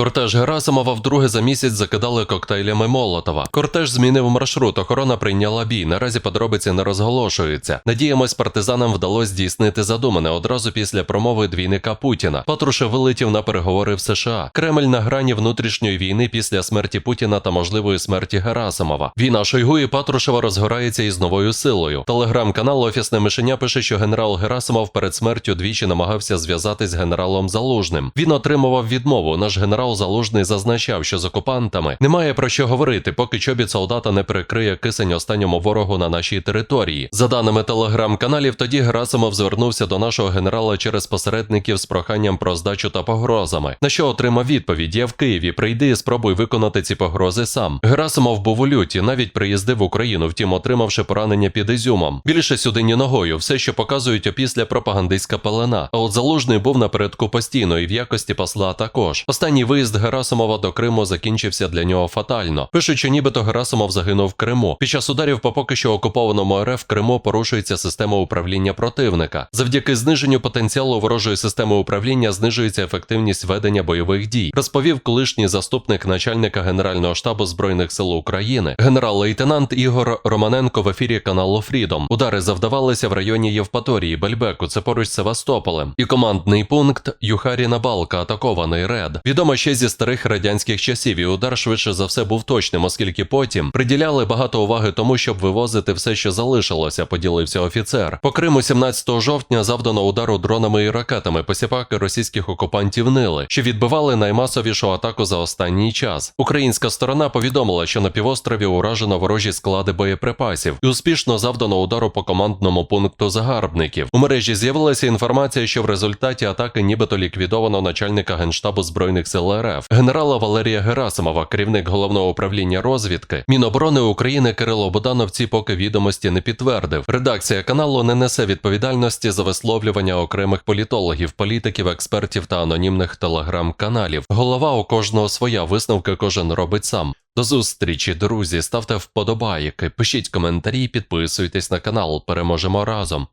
Кортеж Герасимова вдруге за місяць закидали коктейлями Молотова. Кортеж змінив маршрут, охорона прийняла бій. Наразі подробиці не розголошуються. Надіємось, партизанам вдалося здійснити задумане одразу після промови двійника Путіна. Патрушев вилетів на переговори в США. Кремль на грані внутрішньої війни після смерті Путіна та можливої смерті Герасимова. Війна Шойгу і Патрушева розгорається із новою силою. Телеграм-канал Офісне Мишеня пише, що генерал Герасимов перед смертю двічі намагався зв'язатись з генералом Залужним. Він отримував відмову. Наш генерал Залужний зазначав, що з окупантами немає про що говорити, поки чобіт солдата не прикриє кисень останньому ворогу на нашій території. За даними телеграм-каналів, тоді Герасимов звернувся до нашого генерала через посередників з проханням про здачу та погрозами. На що отримав відповідь: Я в Києві, прийди і спробуй виконати ці погрози сам. Герасимов був у люті, навіть приїздив в Україну, втім, отримавши поранення під Ізюмом. Більше сюди ні ногою, все, що показують опісля пропагандистська пелена. А от залужний був напередку постійно і в якості посла також. Останній виїзд Герасимова до Криму закінчився для нього фатально. Пишуть, що нібито Герасимов загинув в Криму. Під час ударів по поки що окупованому РФ в Криму порушується система управління противника. Завдяки зниженню потенціалу ворожої системи управління знижується ефективність ведення бойових дій, розповів колишній заступник начальника Генерального штабу Збройних сил України, генерал-лейтенант Ігор Романенко в ефірі каналу Фрідом. Удари завдавалися в районі Євпаторії, Бельбеку, це поруч з Севастополем. І командний пункт Юхаріна Балка атакований РЕД. Відомо ще зі старих радянських часів, і удар швидше за все був точним, оскільки потім приділяли багато уваги тому, щоб вивозити все, що залишилося, поділився офіцер. По Криму 17 жовтня завдано удару дронами і ракетами. Посіпаки російських окупантів нили, що відбивали наймасовішу атаку за останній час. Українська сторона повідомила, що на півострові уражено ворожі склади боєприпасів і успішно завдано удару по командному пункту загарбників. У мережі з'явилася інформація, що в результаті атаки нібито ліквідовано начальника генштабу збройних сил РФ, генерала Валерія Герасимова, керівник головного управління розвідки. Міноборони України Кирило Буданов ці поки відомості не підтвердив. Редакція каналу не несе відповідальності за висловлювання окремих політологів, політиків, експертів та анонімних телеграм-каналів. Голова у кожного своя висновки кожен робить сам. До зустрічі, друзі. Ставте вподобайки, пишіть коментарі, підписуйтесь на канал. Переможемо разом.